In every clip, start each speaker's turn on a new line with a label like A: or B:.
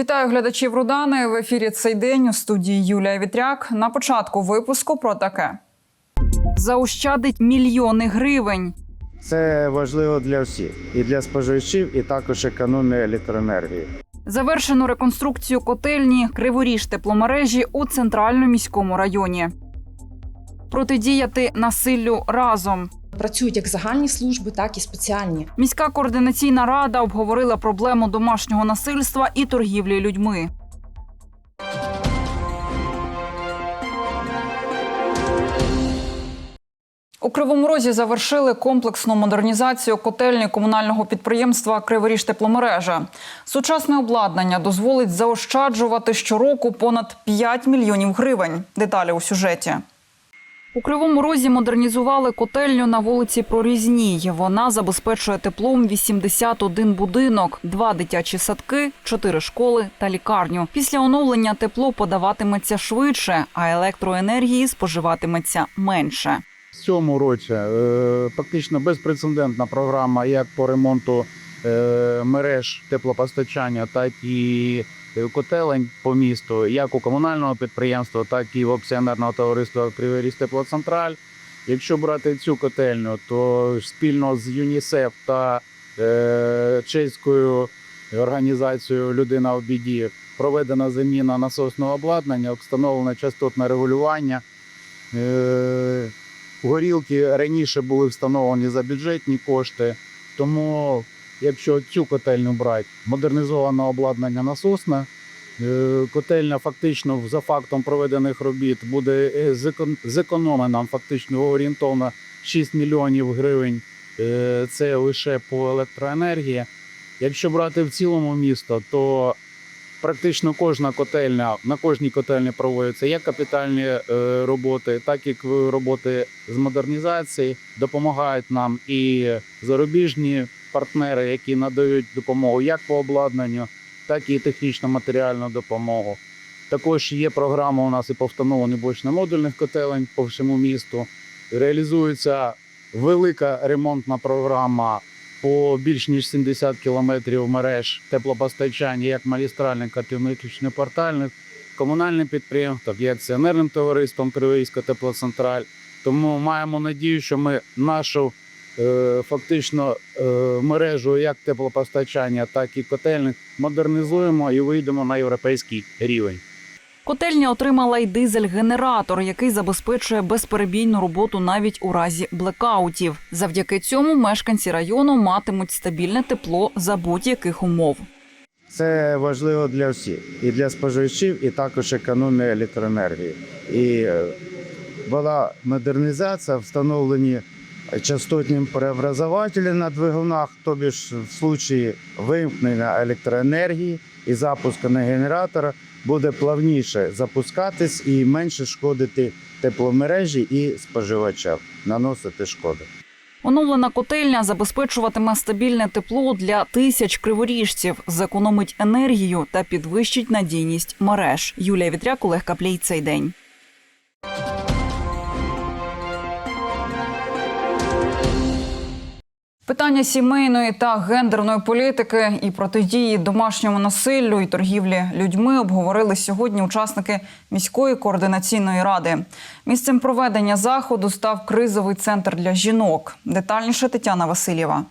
A: Вітаю глядачів Рудани. В ефірі цей день у студії Юлія Вітряк. На початку випуску про таке. Заощадить мільйони гривень.
B: Це важливо для всіх і для споживачів, і також економія електроенергії.
A: Завершено реконструкцію котельні Криворіж тепломережі у центральному міському районі. Протидіяти насиллю разом.
C: Працюють як загальні служби, так і спеціальні.
A: Міська координаційна рада обговорила проблему домашнього насильства і торгівлі людьми. У Кривому Розі завершили комплексну модернізацію котельні комунального підприємства Криворіж тепломережа. Сучасне обладнання дозволить заощаджувати щороку понад 5 мільйонів гривень. Деталі у сюжеті. У Кривому Розі модернізували котельню на вулиці Прорізній. Вона забезпечує теплом 81 будинок, два дитячі садки, чотири школи та лікарню. Після оновлення тепло подаватиметься швидше, а електроенергії споживатиметься менше.
B: В цьому році е, фактично безпрецедентна програма як по ремонту е, мереж теплопостачання, так і котелень по місту, як у комунального підприємства, так і в акціонерного товариства Криворіж Теплоцентраль. Якщо брати цю котельню, то спільно з ЮНІСЕФ та е, чеською організацією Людина в біді проведена заміна насосного обладнання, встановлено частотне регулювання. Е, Горілки раніше були встановлені за бюджетні кошти, тому якщо цю котельню брати, модернізоване обладнання насосне, е, котельня фактично за фактом проведених робіт буде е, зекон- зекономлена фактично орієнтовно 6 мільйонів гривень. Е, Це лише по електроенергії. Якщо брати в цілому місто, то практично кожна котельня на кожній котельні проводяться як капітальні роботи, так і роботи з модернізації. Допомагають нам і зарубіжні партнери, які надають допомогу як по обладнанню, так і технічно-матеріальну допомогу. Також є програма у нас і по встановленню блочно-модульних котелень по всьому місту. Реалізується велика ремонтна програма по більш ніж 70 кілометрів мереж теплопостачання, як магістральних, так і внутрішньопортальних, комунальним підприємством, і акціонерним товариством Кривийська теплоцентраль. Тому маємо надію, що ми нашу фактично е, мережу як теплопостачання, так і котельних модернізуємо і вийдемо на європейський рівень.
A: Котельня отримала й дизель-генератор, який забезпечує безперебійну роботу навіть у разі блекаутів. Завдяки цьому мешканці району матимуть стабільне тепло за будь-яких умов.
B: Це важливо для всіх і для споживачів, і також економія електроенергії. І е, була модернізація, встановлені частотні преобразователі на двигунах, тобі ж в случаї вимкнення електроенергії і запуску на генератора буде плавніше запускатись і менше шкодити тепломережі і споживачам, наносити шкоду.
A: Оновлена котельня забезпечуватиме стабільне тепло для тисяч криворіжців, зекономить енергію та підвищить надійність мереж. Юлія Вітряк, Олег Каплій цей день. Питання сімейної та гендерної політики і протидії домашньому насиллю і торгівлі людьми обговорили сьогодні учасники міської координаційної ради. Місцем проведення заходу став кризовий центр для жінок. Детальніше Тетяна Васильєва.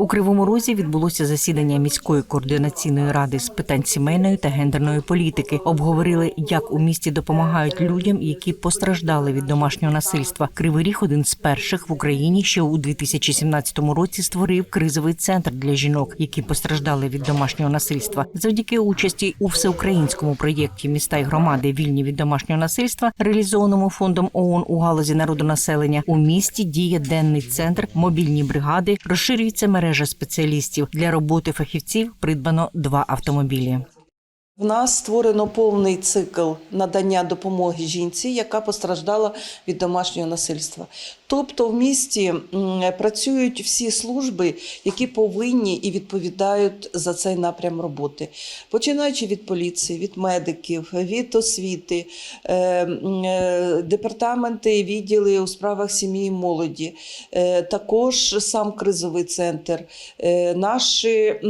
D: У Кривому Розі відбулося засідання міської координаційної ради з питань сімейної та гендерної політики. Обговорили, як у місті допомагають людям, які постраждали від домашнього насильства. Кривий Ріг один з перших в Україні, що у 2017 році створив кризовий центр для жінок, які постраждали від домашнього насильства. Завдяки участі у всеукраїнському проєкті міста і громади вільні від домашнього насильства, реалізованому фондом ООН у галузі народонаселення. У місті діє денний центр, мобільні бригади, розширюється мережа спеціалістів для роботи фахівців. Придбано два автомобілі.
E: В нас створено повний цикл надання допомоги жінці, яка постраждала від домашнього насильства. Тобто в місті працюють всі служби, які повинні і відповідають за цей напрям роботи, починаючи від поліції, від медиків, від освіти, е, е, департаменти відділи у справах сім'ї і молоді, е, також сам кризовий центр, наші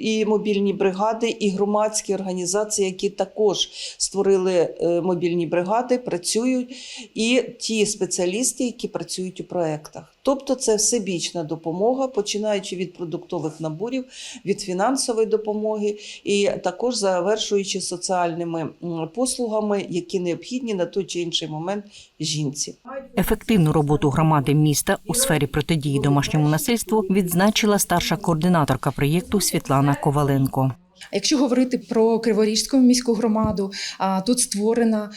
E: і мобільні бригади, і громадські організації, які також створили мобільні бригади, працюють, і ті спеціалісти, які працюють у проектах. Тобто це всебічна допомога, починаючи від продуктових наборів, від фінансової допомоги, і також завершуючи соціальними послугами, які необхідні на той чи інший момент жінці.
D: Ефективну роботу громади міста у сфері протидії домашньому насильству відзначила старша координаторка проєкту Світлана Коваленко.
C: Якщо говорити про Криворізьку міську громаду, а, тут створена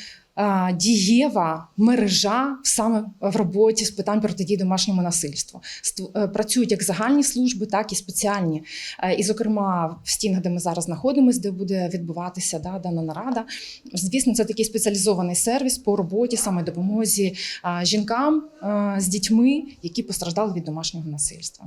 C: дієва мережа саме в роботі з питань протидії домашньому насильству. Ст- е, Працюють як загальні служби, так і спеціальні. Е, І, зокрема, в стінах, де ми зараз знаходимося, де буде відбуватися да, дана нарада. Звісно, це такий спеціалізований сервіс по роботі, саме допомозі жінкам з дітьми, які постраждали від домашнього насильства.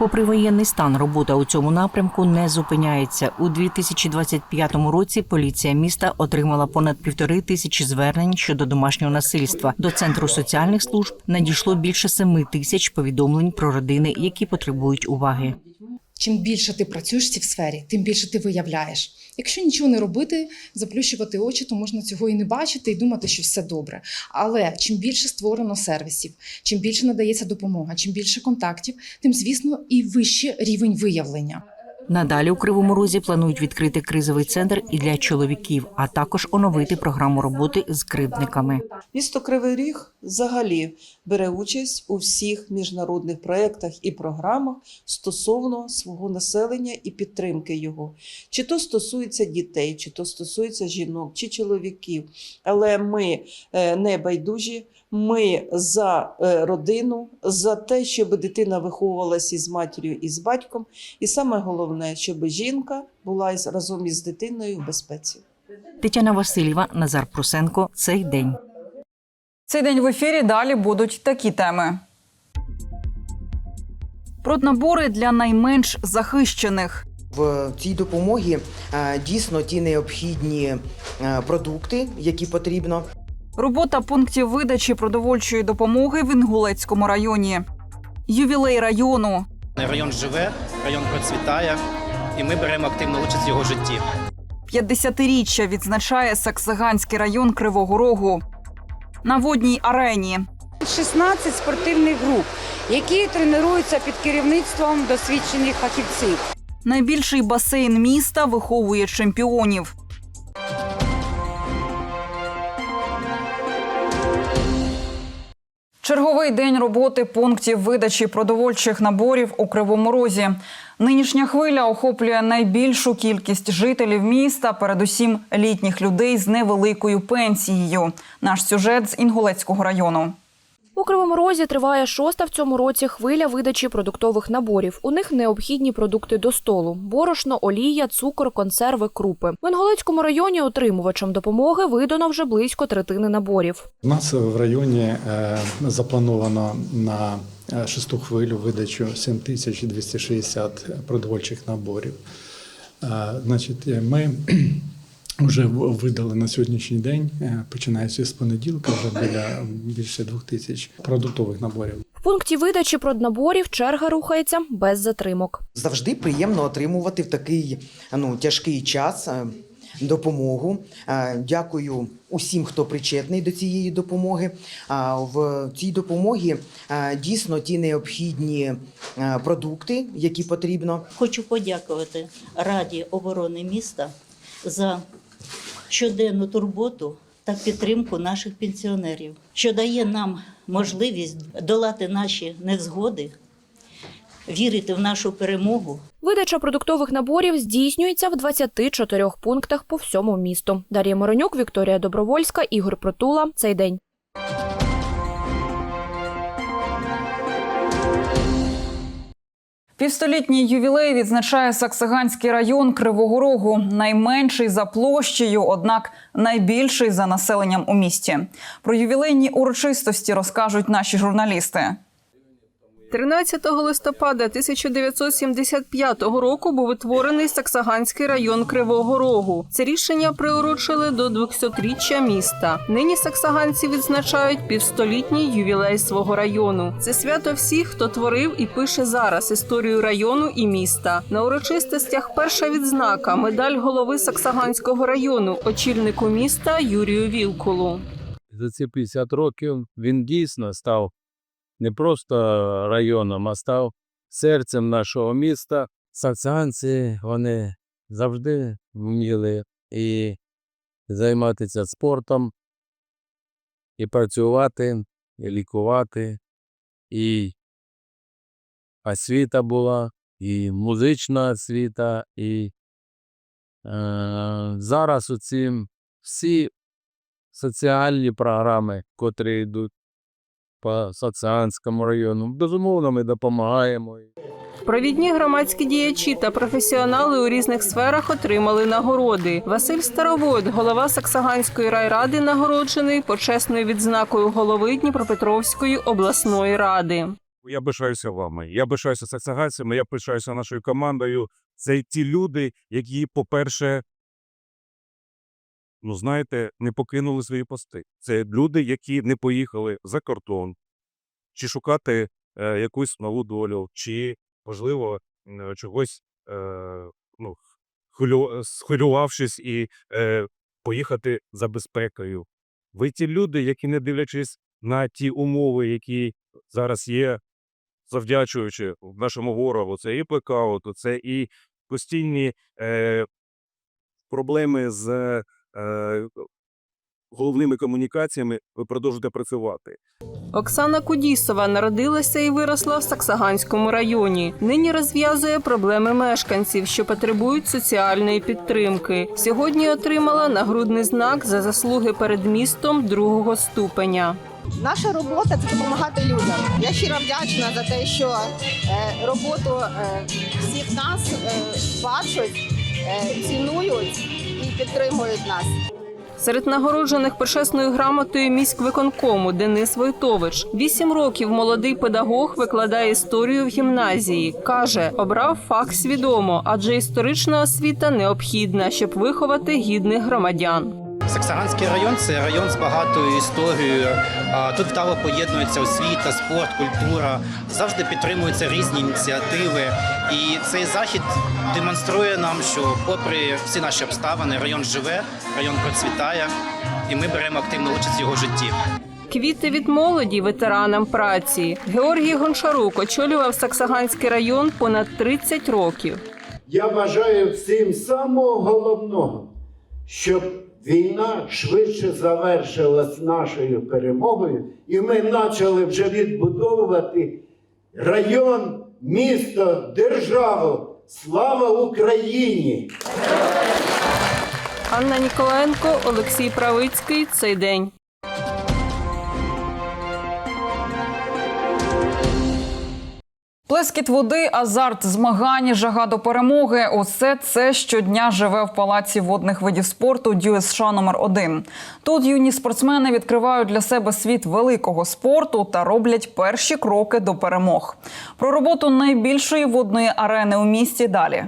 D: Попри воєнний стан, робота у цьому напрямку не зупиняється. У 2025 році поліція міста отримала понад півтори тисячі звернень щодо домашнього насильства. До центру соціальних служб надійшло більше семи тисяч повідомлень про родини, які потребують уваги.
C: Чим більше ти працюєш в цій сфері, тим більше ти виявляєш. Якщо нічого не робити, заплющувати очі, то можна цього і не бачити і думати, що все добре. Але чим більше створено сервісів, чим більше надається допомога, чим більше контактів, тим звісно і вищий рівень виявлення.
D: Надалі у Кривому Розі планують відкрити кризовий центр і для чоловіків, а також оновити програму роботи з кривдниками.
E: Місто Кривий Ріг взагалі бере участь у всіх міжнародних проєктах і програмах стосовно свого населення і підтримки його. Чи то стосується дітей, чи то стосується жінок, чи чоловіків. Але ми е, не байдужі. Ми за е, родину, за те, щоб дитина виховувалася із матір'ю і з батьком. І саме головне, щоб жінка була разом із дитиною в безпеці.
D: Тетяна Васильєва, Назар Прусенко. Цей день.
A: Цей день в ефірі далі будуть такі теми. Проднабори для найменш захищених.
F: В цій допомогі е, дійсно ті необхідні е, продукти, які потрібно.
A: Робота пунктів видачі продовольчої допомоги в Інгулецькому районі. Ювілей району.
G: Район живе, район процвітає, і ми беремо активну участь в його житті.
A: 50-річчя відзначає Саксаганський район Кривого Рогу. На водній арені
H: 16 спортивних груп, які тренуються під керівництвом досвідчених фахівців.
A: найбільший басейн міста виховує чемпіонів. Черговий день роботи пунктів видачі продовольчих наборів у Кривому Розі. Нинішня хвиля охоплює найбільшу кількість жителів міста, передусім літніх людей з невеликою пенсією. Наш сюжет з Інгулецького району.
I: У Кривому Розі триває шоста в цьому році хвиля видачі продуктових наборів. У них необхідні продукти до столу: борошно, олія, цукор, консерви, крупи. В Інголецькому районі отримувачам допомоги видано вже близько третини наборів.
J: У нас в районі е, заплановано на е, шесту хвилю видачу 7260 продовольчих наборів. Е, Значить, ми вже видали на сьогоднішній день, е, починаючи з понеділка, вже біля більше двох тисяч продуктових наборів.
I: В пункті видачі проднаборів черга рухається без затримок.
F: Завжди приємно отримувати в такий ну, тяжкий час е, допомогу. Е, Дякую усім, хто причетний до цієї допомоги. А В цій допомогі дійсно ті необхідні продукти, які потрібно.
K: Хочу подякувати Раді оборони міста за щоденну турботу та підтримку наших пенсіонерів, що дає нам можливість долати наші невзгоди, вірити в нашу перемогу
I: Видача продуктових наборів здійснюється в 24 пунктах по всьому місту. Дар'я Моронюк, Вікторія Добровольська, Ігор Протула. Цей день.
A: Півстолітній ювілей відзначає Саксаганський район Кривого Рогу, найменший за площею, однак найбільший за населенням у місті. Про ювілейні урочистості розкажуть наші журналісти.
L: 13 листопада 1975 року був утворений Саксаганський район Кривого Рогу. Це рішення приурочили до 200-річчя міста. Нині саксаганці відзначають півстолітній ювілей свого району. Це свято всіх, хто творив і пише зараз історію району і міста. На урочистостях перша відзнака медаль голови Саксаганського району, очільнику міста Юрію Вілкулу.
M: за ці 50 років він дійсно став не просто районом, а став серцем нашого міста. Саксанці вони завжди вміли і займатися спортом, і працювати, і лікувати, і освіта була, і музична освіта, і е, зараз оці всі соціальні програми, котрі йдуть по Саксанському району. Безумовно, ми допомагаємо.
L: Провідні громадські діячі та професіонали у різних сферах отримали нагороди. Василь Старовойт, голова Саксаганської райради, нагороджений почесною відзнакою голови Дніпропетровської обласної ради.
N: Я пишаюся вами. Я пишаюся саксаганцями, я пишаюся нашою командою. Це ті люди, які, по-перше, ну знаєте, не покинули свої пости. Це люди, які не поїхали за кордон, чи шукати е, якусь нову долю, чи, можливо, чогось, е, ну, хвилю- схвилювавшись і е, поїхати за безпекою. Ви ті люди, які, не дивлячись на ті умови, які зараз є, завдячуючи нашому ворогу, це і блекауту, це і постійні е, проблеми з е, головними комунікаціями, ви продовжуєте працювати.
L: Оксана Кудісова народилася і виросла в Саксаганському районі. Нині розв'язує проблеми мешканців, що потребують соціальної підтримки. Сьогодні отримала нагрудний знак за заслуги перед містом другого ступеня.
O: Наша робота це допомагати людям. Я щиро вдячна за те, що е, роботу е, всіх нас е, бачать, е, цінують підтримують нас.
L: Серед нагороджених почесною грамотою міськвиконкому Денис Войтович. Вісім років молодий педагог викладає історію в гімназії. Каже, обрав фах свідомо, адже історична освіта необхідна, щоб виховати гідних громадян.
G: Саксаганський район це район з багатою історією. Тут вдало поєднується освіта, спорт, культура. Завжди підтримуються різні ініціативи. І цей захід демонструє нам, що, попри всі наші обставини, район живе, район процвітає, і ми беремо активну участь в його житті.
L: Квіти від молоді ветеранам праці. Георгій Гончарук очолював Саксаганський район понад 30 років.
P: Я бажаю всім самого головного, щоб війна швидше завершилась нашою перемогою, і ми почали вже відбудовувати район, місто, державу. Слава Україні!
L: Анна Ніколаєнко, Олексій Правицький. Цей день.
A: Плескіт води, азарт, змагання, жага до перемоги усе це щодня живе в палаці водних видів спорту ДЮСШ номер 1 Тут юні спортсмени відкривають для себе світ великого спорту та роблять перші кроки до перемог. Про роботу найбільшої водної арени у місті далі.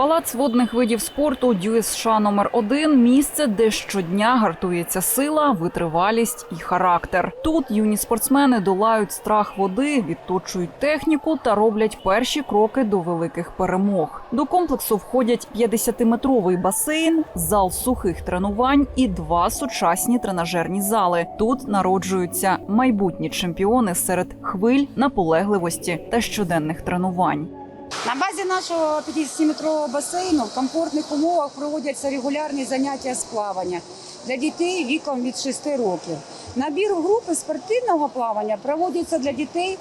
A: Палац водних видів спорту ДЮСШ номер 1 місце, де щодня гартується сила, витривалість і характер. Тут юні спортсмени долають страх води, відточують техніку та роблять перші кроки до великих перемог. До комплексу входять 50-метровий басейн, зал сухих тренувань і два сучасні тренажерні зали. Тут народжуються майбутні чемпіони серед хвиль, наполегливості та щоденних тренувань.
H: На базі нашого 50-метрового басейну в комфортних умовах проводяться регулярні заняття з плавання для дітей віком від 6 років. Набір групи спортивного плавання проводиться для дітей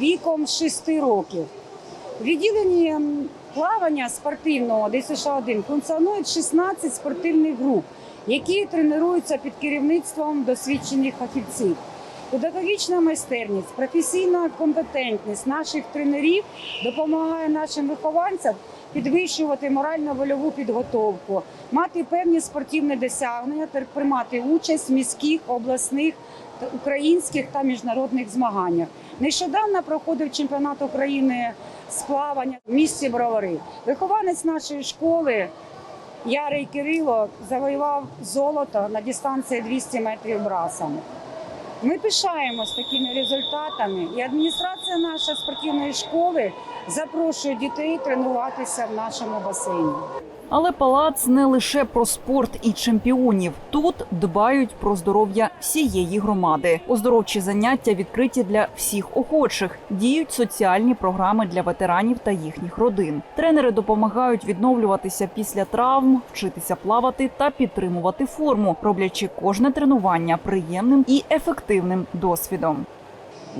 H: віком 6 років. В відділенні плавання спортивного ДСШ-1 функціонує 16 спортивних груп, які тренуються під керівництвом досвідчених фахівців. Педагогічна майстерність, професійна компетентність наших тренерів допомагає нашим вихованцям підвищувати морально-вольову підготовку, мати певні спортивні досягнення та приймати участь в міських, обласних, українських та міжнародних змаганнях. Нещодавно проходив чемпіонат України з плавання в місті Бровари. Вихованець нашої школи Ярий Кирило завоював золото на дистанції 200 метрів брасом. Ми пишаємось такими результатами, і адміністрація нашої спортивної школи запрошує дітей тренуватися в нашому басейні.
A: Але палац не лише про спорт і чемпіонів. Тут дбають про здоров'я всієї громади. Оздоровчі заняття відкриті для всіх охочих. Діють соціальні програми для ветеранів та їхніх родин. Тренери допомагають відновлюватися після травм, вчитися плавати та підтримувати форму, роблячи кожне тренування приємним і ефективним досвідом.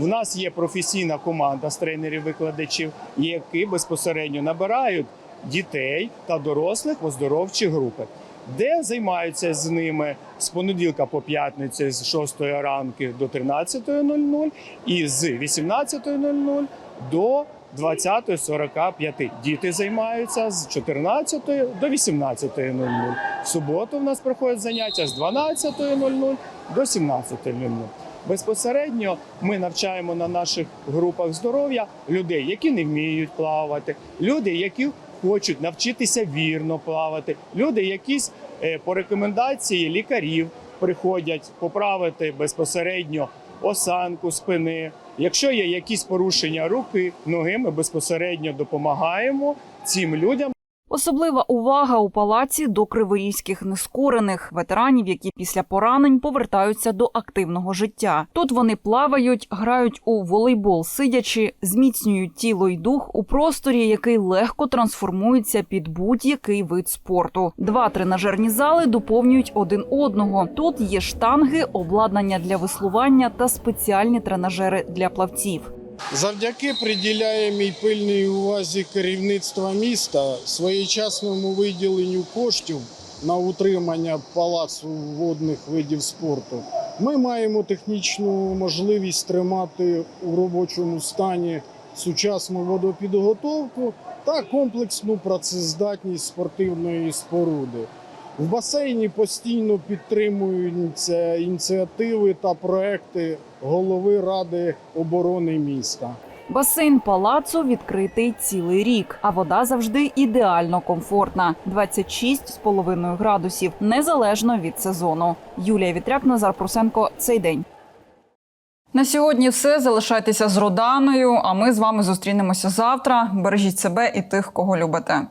Q: У нас є професійна команда з тренерів-викладачів, які безпосередньо набирають дітей та дорослих в оздоровчі групи, де займаються з ними з понеділка по п'ятницю з 6 ранки до 13.00 і з 18.00 до 20.45. Діти займаються з 14 до 18.00. В суботу в нас проходять заняття з 12.00 до 17.00. Безпосередньо ми навчаємо на наших групах здоров'я людей, які не вміють плавати, люди, які хочуть навчитися вірно плавати, люди, якісь е, по рекомендації лікарів приходять поправити безпосередньо осанку спини. Якщо є якісь порушення руки, ноги, ми безпосередньо допомагаємо цим людям.
A: Особлива увага у палаці до криворізьких нескорених ветеранів, які після поранень повертаються до активного життя. Тут вони плавають, грають у волейбол, сидячи, зміцнюють тіло й дух у просторі, який легко трансформується під будь-який вид спорту. Два тренажерні зали доповнюють один одного. Тут є штанги, обладнання для веслування та спеціальні тренажери для плавців.
R: Завдяки приділяємій пильній увазі керівництва міста своєчасному виділенню коштів на утримання палацу водних видів спорту. Ми маємо технічну можливість тримати у робочому стані сучасну водопідготовку та комплексну працездатність спортивної споруди. В басейні постійно підтримуються ініціативи та проекти голови Ради оборони міста.
A: Басейн палацу відкритий цілий рік, а вода завжди ідеально комфортна 26,5 градусів, незалежно від сезону. Юлія Вітряк, Назар Прусенко. Цей день. На сьогодні все. Залишайтеся з Роданою. А ми з вами зустрінемося завтра. Бережіть себе і тих, кого любите.